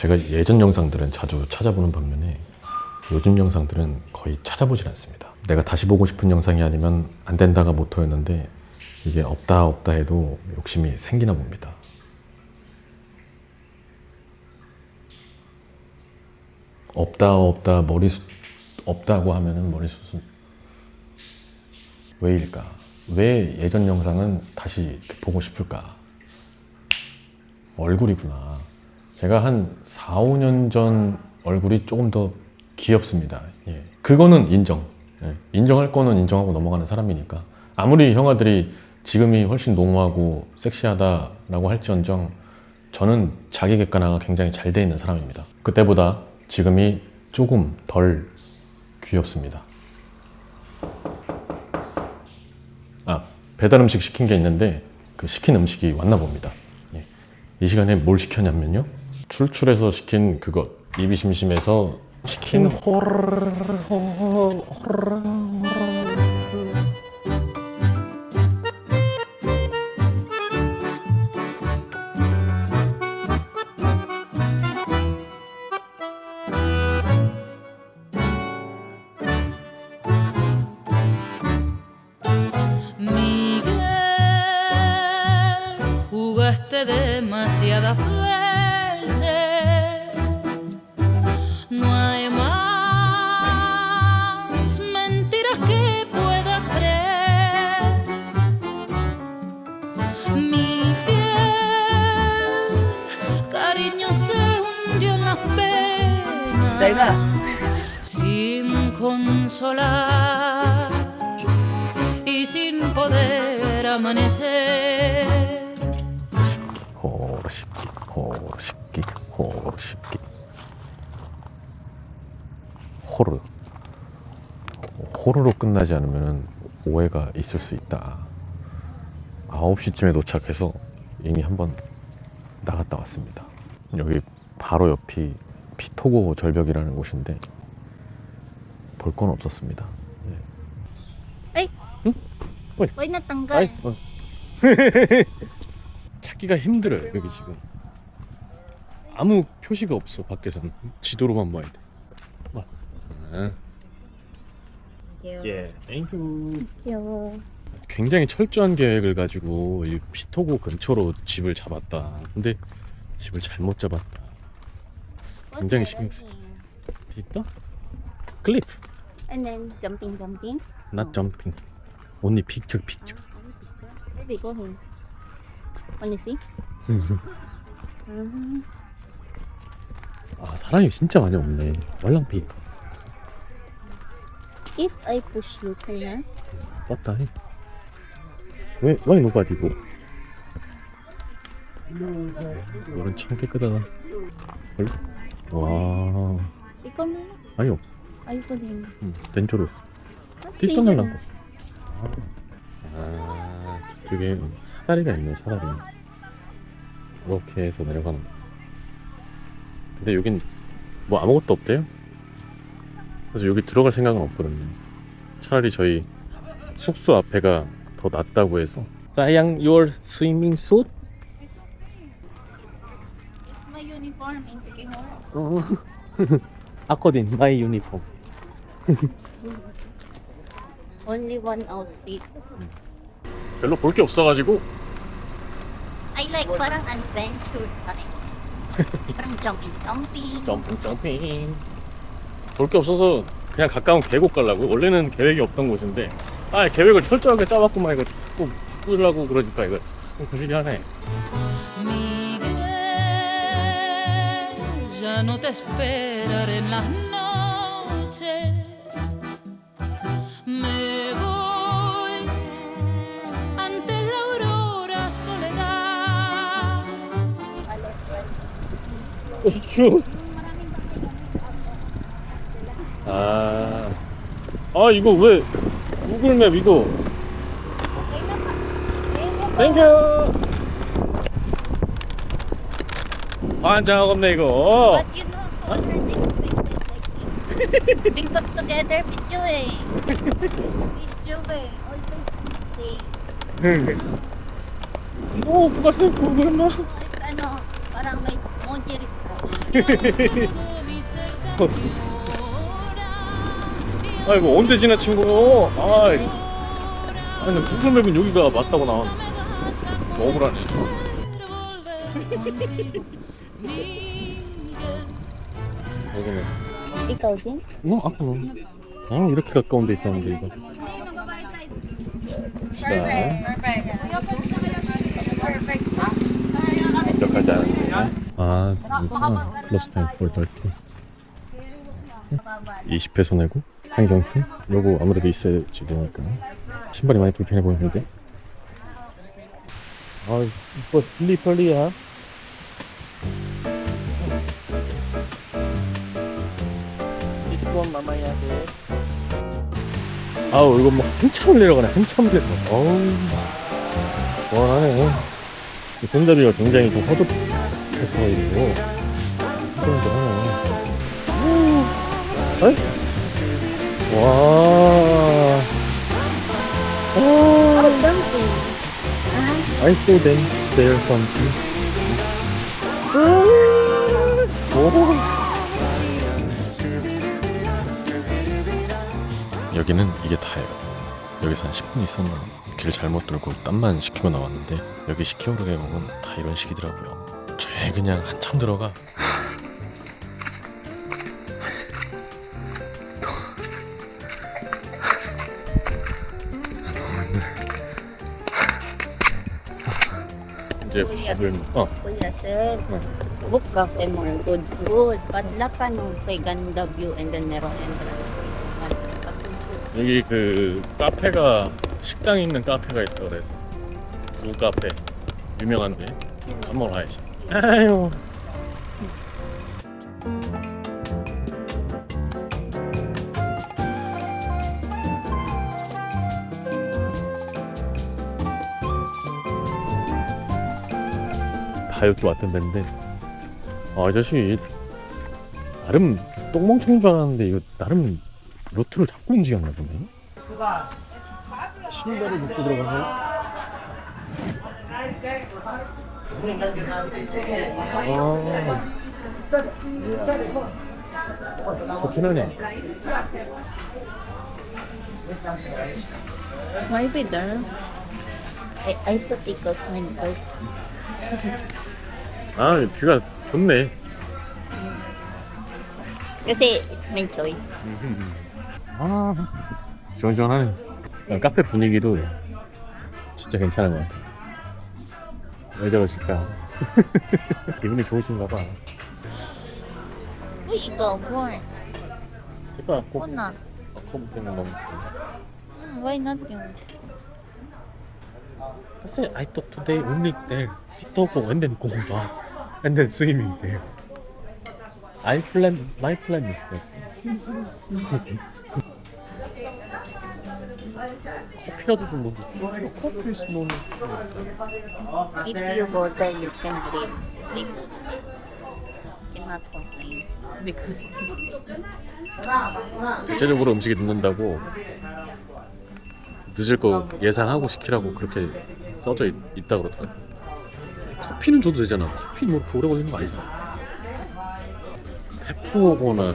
제가 예전 영상들은 자주 찾아보는 반면에 요즘 영상들은 거의 찾아보질 않습니다. 내가 다시 보고 싶은 영상이 아니면 안 된다가 모토였는데 이게 없다 없다 해도 욕심이 생기나 봅니다. 없다 없다 머리숱 없다고 하면은 머리숱은 왜일까? 왜 예전 영상은 다시 보고 싶을까? 얼굴이구나. 제가 한 4, 5년 전 얼굴이 조금 더 귀엽습니다. 예. 그거는 인정. 예. 인정할 거는 인정하고 넘어가는 사람이니까. 아무리 형아들이 지금이 훨씬 농후하고 섹시하다라고 할지언정 저는 자기 객관화가 굉장히 잘 돼 있는 사람입니다. 그때보다 지금이 조금 덜 귀엽습니다. 아, 배달 음식 시킨 게 있는데 그 시킨 음식이 왔나 봅니다. 예. 이 시간에 뭘 시켰냐면요. 출출해서 시킨 그것. 입이 심심해서 시킨 Miguel, jugaste demasiadas cariño se hundió en las penas sin consolar y sin poder amanecer. 호르식기 호르식기 호르식기 호르 호르로 끝나지 않으면 오해가 있을 수 있다 9시쯤에 도착해서 이미 한번 나갔다 왔습니다 여기 바로 옆이 피토고 절벽이라는 곳인데 볼 건 없었습니다! Hmm? Uy. Uy, natanggal. 아이, 어. 찾기가 힘들어요 여기 지금 아무 표시가 없어 밖에서는 지도로만 봐야 돼 봐. 아, 예, 땡큐 귀여워. 굉장히 철저한 계획을 가지고 이 피토고 근처로 집을 잡았다 근데 집을 잘못 잡았다 굉장히 신경 쓰 있다? 클립 And then jumping, jumping. not jumping only picture picture Maybe go here. Only see? 음, 아 사람이 진짜 많이 없네 말랑피 if I push you, kaya? 왔다 해. 왜, 왜 nobody go? 물은 참 깨끗하다. 헐? 와, na. 아니요. Ayoko din. 음, 왼쪽으로. Ah, 뒷동날란 거. 아, 저쪽에 사다리가 있네, 사다리. 이렇게 해서 내려가는 거. 근데 여긴 뭐 아무것도 없대요? 그래서 여기 들어갈 생각은 없거든요. 차라리 저희 숙소 앞에가 더 낫다고 해서. 사양 your swimming suit? It's my uniform in Sikihor. 어. according my uniform. Only one outfit. 별로 볼 게 없어가지고 I like parang adventure time. parang jumping, jumping. 점핑 점핑 볼 게 없어서 그냥 가까운 계곡 가려고 원래는 계획이 없던 곳인데 아 계획을 철저하게 짜봤구만 이거 꼭 꾸려고 그러니까 이거 좀 거시기 하네 Miguel, ya no te esperaré en las noches. Me voy ante la aurora soledad. 휴. 아, 아 이거 왜 구글맵 이거 땡큐 환장 없네 이거 But you know, to other things like this. Because together video eh. Video eh. Always say. 뭐 뭐가 쓴 구글맵 It's ano, parang may emoji restriction. 아이고 언제 지나친 거요? 아이. 아니 근데 구글 맵은 여기가 맞다고 나왔는데 너무 억울하네. 여기는 Ikaw din? 뭐 앞으로 아 이렇게 가까운 데 있었는데 이거. 자. 완벽하지 않은데 아 이거구나. 플러스 타임 볼 넓기 20페소 내고? 환경세 요거 아무래도 있어야지 되니까. 신발이 많이 불편해 보이는데. 아 이거 슬리퍼리야 이스본 남아야 돼. 아우 이거 뭐 한참을 내려가네 한참을 내려가 어우 시원하네. 이 손잡이가 굉장히 좀 허접해서 이고. 어이? 와. 아, saw them. There something 여기는 이게 다예요. 여기서 한 10분 있었나 길 잘못 돌고 땀만 식히고 나왔는데 여기 식혀오르게 보면 다 이런 식이더라고요. 쟤 그냥 한참 들어가. 이제 밥을 어 Kuya sir. Book cafe more good food. But Lacanong kay ganda view and then meron entrance. 여기 그 카페가 식당 있는 카페가 있다 그래서 무 카페 유명한데 밥 먹으러 가야지. 아유. 다 여기 왔던 데인데 아, 이 자식이 나름 똥멍청인 줄 알았는데 이거 나름 루트를 잡고 움직였나 보네. 신발을 묶고 들어가서. 아, 좋긴 하네. Maybe there. I, I put Eagles window. 아, 뷰가 좋네. Kasi it's my choice. 아, 시원시원하네. 그냥 카페 분위기도 진짜 괜찮은 것 같아. 왜 저러실까? 기분이 좋으신가 봐. Uy, ikaw more. 제가 꼭 na. 컴퓨터는 너무 좋아. Hmm, why not you? Said I thought today only there. Hitogo and then Gomba and then swimming there. I plan my plan is that. 커피라도 좀 먹고. 커피 있으면 If you go there, you can live. Like, cannot complain. Because 대체적으로 음식이 늦는다고 늦을 거 예상하고 시키라고 그렇게 써져 있, 있다 그러더라고. 커피는 줘도 되잖아. 커피 뭐 이렇게 오래 걸리는 거 아니잖아. 태풍 오거나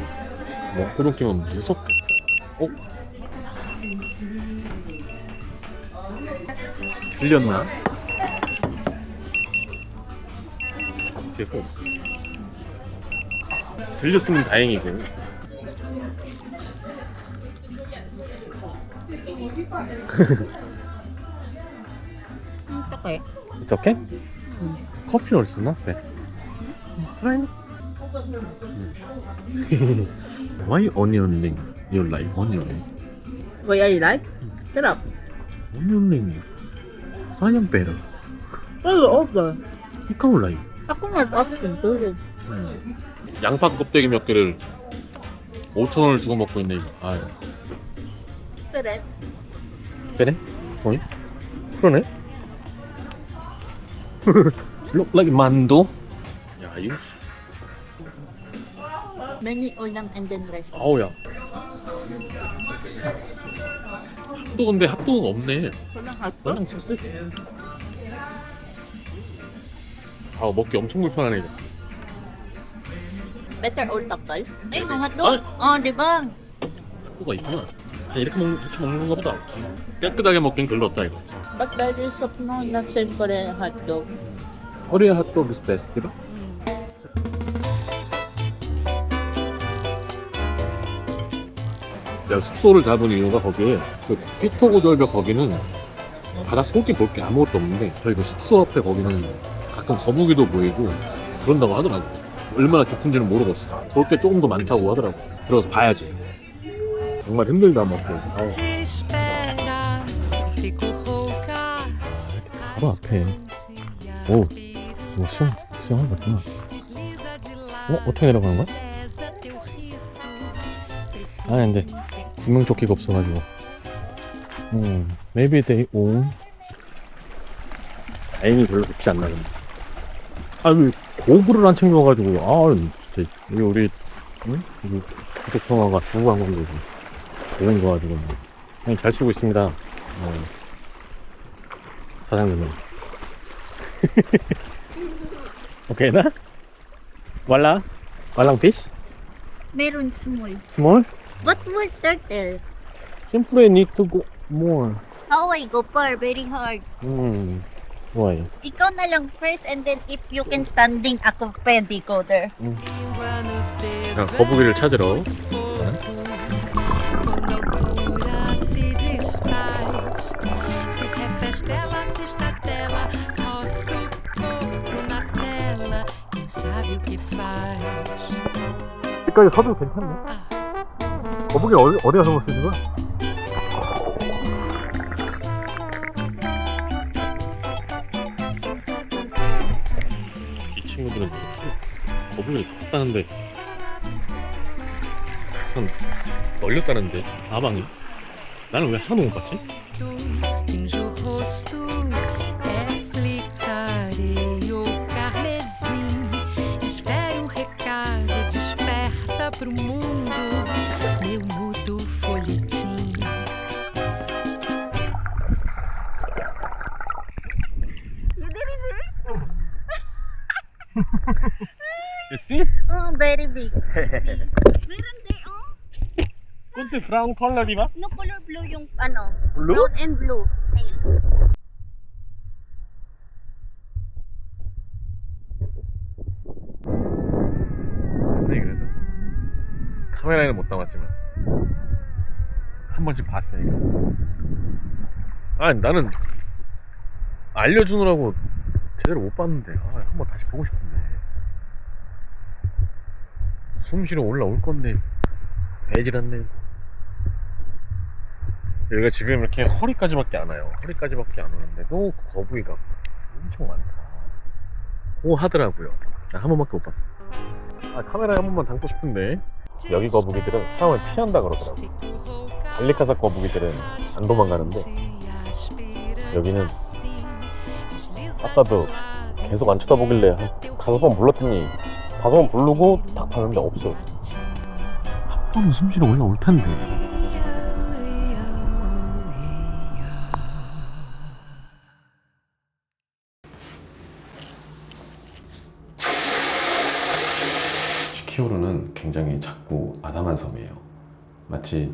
먹구름 끼면 무섭겠다. 어? 들렸나? 됐고. 들렸으면 다행이고. It's okay? 커피 얼쓰나 네. It. Why onion ring? You like onion ring? What you like? Sarap. Onion ring. Oh, okay. Ikaw like. Ako not option too. 양파 껍데기 몇 개를 5천 원을 주고 먹고 있네 이거. 아, Correct. 빼네? 어이? 그러네? Look like 만두? 야, 이거 씨. Many ulam and then rice. 아우 야. 핫도그 근데 핫도그가 없네. 그냥 소세지. 아 먹기 엄청 불편하네 이거. Better old takal. Ay, mga hotdog. Oh, di ba? 뭐가 있구나. 그냥 이렇게 먹는, 이렇게 먹는 건가 보다. 깨끗하게 먹긴 별로 없다, 이거. But that is of no, not same Korean hotdog. Korea hot dog is best, diba? 내가 숙소를 잡은 이유가 거기에 그 피토고 절벽 거기는 바다 속에 볼 게 아무것도 없는데 저희 그 숙소 앞에 거기는 가끔 거북이도 보이고 그런다고 하더라고 얼마나 깊은지는 모르겠어 볼 게 조금 더 많다고 하더라고 들어서 봐야지 정말 힘들다 막 그래서 아우. Te espera se fico rouca. 바로 앞에 오, 뭐 수영, Desliza de 어? 어떻게 내려가는 거야? 아 근데 지명조끼가 없어가지고 음 maybe they own 다행히 별로 높지 않나 근데 아왜 고구를 안 챙겨와가지고 아 진짜 여기 우리 응? 여기 구독통화가 중국 항공도 좋은 거 가지고 그냥 잘 쓰고 있습니다 어. 사장님은 오케이 나? 왈라? 왈랑 피쉬? Meron small. 스몰? What more turtle? Siyempre, need to go more. How I go par? Very hard. 음, 좋아요. Ikaw na lang first and then if you can standing ako pwede go there. língua no dedo. 자, 거북이를 찾으러. Quando a altura se desfaz, se refestela, se estatela, nosso corpo na tela, quem sabe o que faz. 여기까지 서도 괜찮네. 거북이 어디, 어디 가서 있는 거야? 이 친구들은 키, 거북이를 컸다는데 한 널렸다는데 사방이 나는 왜 하나도 못 봤지? tinge very big. Meron there, oh. 꼰대 브라운 컬러리마? No color blue yung ano? Blue? Brown and blue. Ayun. 자세히 그래도 카메라에는 못 담았지만 한 번씩 봤으니까 아 나는 알려주느라고 제대로 못 봤는데 아, 한번 다시 보고 싶은데 숨 쉬러 올라올 건데. 배질 않네. 여기가 지금 이렇게 허리까지밖에 안 와요. 허리까지밖에 안 오는데도 거북이가 엄청 많다. 고 하더라고요. 나 한 번밖에 못 봤어. 아, 카메라에 한 번만 담고 싶은데. 여기 거북이들은 사람을 피한다 그러더라고 알리카사 거북이들은 안 도망가는데 여기는 아까도 계속 안 쳐다보길래 한 다섯 번 불렀더니 다섯 번 부르고 딱 봤는데 없어 한 번은 숨쉬러 올라올 텐데 시키오르는 굉장히 작고 아담한 섬이에요. 마치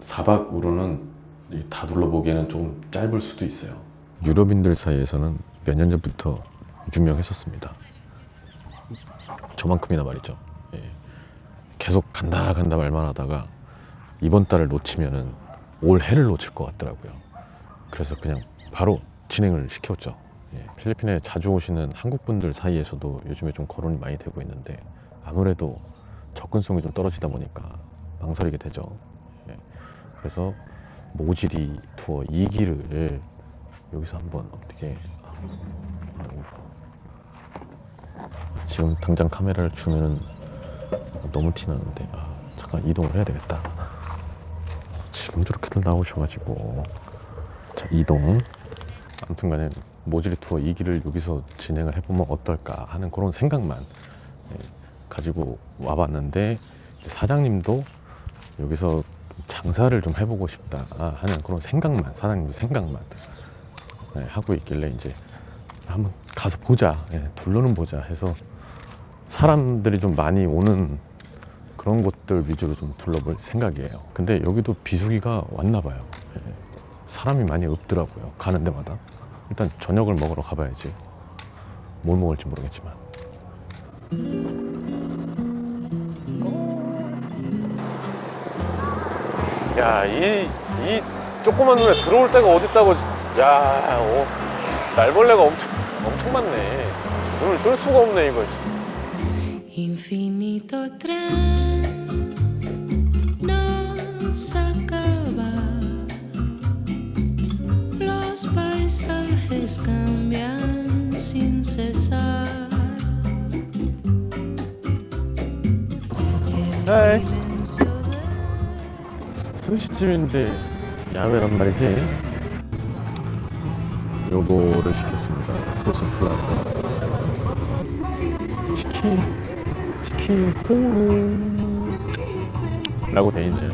4박으로는 다 둘러보기에는 좀 짧을 수도 있어요. 유럽인들 사이에서는 몇 년 전부터 유명했었습니다. 저만큼이나 말이죠. 예. 계속 간다 간다 말만 하다가 이번 달을 놓치면은 올 해를 놓칠 것 같더라고요. 그래서 그냥 바로 진행을 시켰죠. 예, 필리핀에 자주 오시는 한국 분들 사이에서도 요즘에 좀 거론이 많이 되고 있는데 아무래도 접근성이 좀 떨어지다 보니까 망설이게 되죠. 예, 그래서 모지리 투어 2기를 여기서 한번 어떻게 지금 당장 카메라를 주면 너무 티나는데 아, 잠깐 이동을 해야 되겠다. 지금 저렇게들 나오셔가지고 자 이동. 아무튼간에 모질이 투어 2기를 여기서 진행을 해보면 어떨까 하는 그런 생각만 예, 가지고 와봤는데 사장님도 여기서 장사를 좀 해보고 싶다 하는 그런 생각만 사장님 생각만 예, 하고 있길래 이제 한번 가서 보자 예, 둘러는 보자 해서 사람들이 좀 많이 오는 그런 곳들 위주로 좀 둘러볼 생각이에요. 근데 여기도 비수기가 왔나 봐요. 예. 사람이 많이 없더라고요. 가는 데마다. 일단 저녁을 먹으러 가봐야지. 뭘 먹을지 모르겠지만. 야, 이, 이 조그만 눈에 들어올 데가 어딨다고. 야, 어, 날벌레가 엄청, 엄청 많네. 눈을 뜰 수가 없네, 이거. Infinito tren no se acaba. Los paisajes cambian sin cesar. El Hey. silencio de 스시집인데 야외란 말이지. 요거를 시켰습니다. 소스 플러스. 치킨, 퐁. 라고 돼 있네요.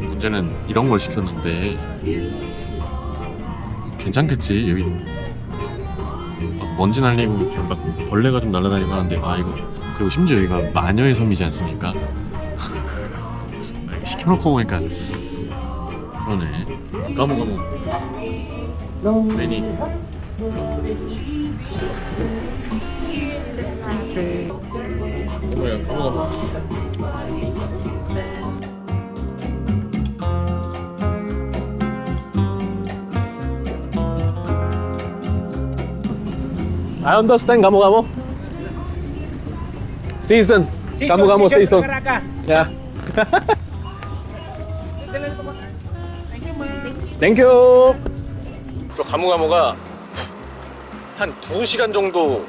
문제는 이런 걸 시켰는데 괜찮겠지 여기 막 먼지 날리고 이렇게 막 벌레가 좀 날아다니고 하는데 아 이거 그리고 심지어 여기가 마녀의 섬이지 않습니까? 시켜놓고 보니까 그러네 까먹까먹 메뉴 뭐야 까먹까먹 I understand kamu kamu season kamu kamu season ya 땡큐 저 가무가무가 한 2시간 정도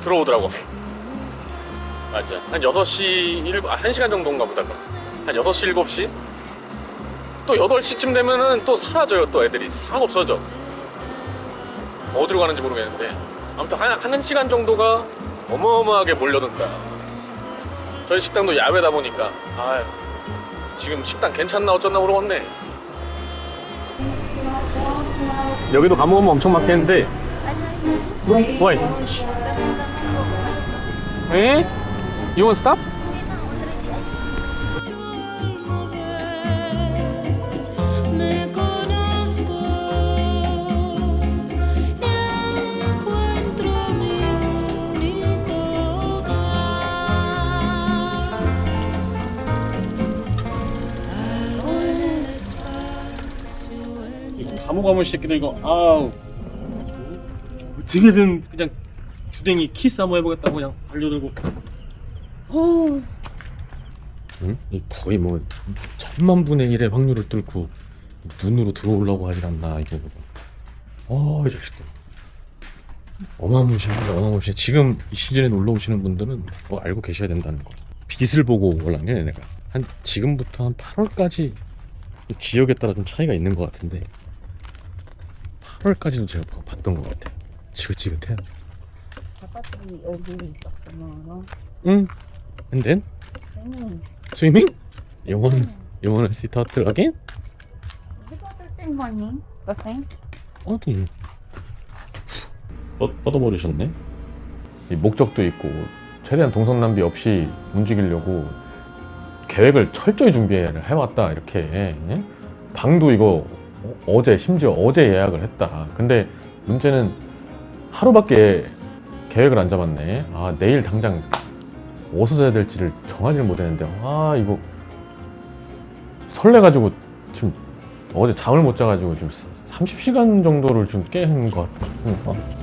들어오더라고. 맞아. 한 6시 7, 아 1시간 정도인가 보다. 한 6시 7시? 또 8시쯤 되면은 또 사라져요 또 애들이. 싹 없어져. 어디로 가는지 모르겠는데. 아무튼 한, 한 시간 정도가 어마어마하게 몰려든다. 저희 식당도 야외다 보니까. 아 지금 식당 괜찮나 어쩌나 모르겠네 여기도 가먹으면 엄청 막히는데 Why? 에? You want stop? 가무가무 새끼들 이거 아우. 어떻게든 그냥 주댕이 키스 한번 해보겠다고 그냥 달려들고. 응? 이 거의 뭐 천만 분의 일의 확률을 뚫고 눈으로 들어오려고 하질 않나 이거. 아이 자식들. 어마무시합니다 어마무시해. 지금 이 시즌에 놀러 오시는 분들은 뭐 알고 계셔야 된다는 거. 빛을 보고 올라네 얘네가. 한 지금부터 한 8월까지 지역에 따라 좀 차이가 있는 것 같은데 8월까지도 제가 봤던 것 같아요 지긋지긋해 아빠들이 얼굴이 있었구나. 응 And then? 응. Swimming? You want, you want to see turtle again? Morning, kasi 어디? 뻗, 뻗어버리셨네? 이 목적도 있고 최대한 동선 낭비 없이 움직이려고 계획을 철저히 준비를 해왔다 이렇게 예? 방도 이거 어- 어제 심지어 어제 예약을 했다 근데 문제는 하루밖에 계획을 안 잡았네 아 내일 당장 어디서 자야 될지를 정하지를 못했는데 아 이거 설레가지고 지금 어제 잠을 못 자가지고 지금 30시간 정도를 좀깬것 같아. 응, 어.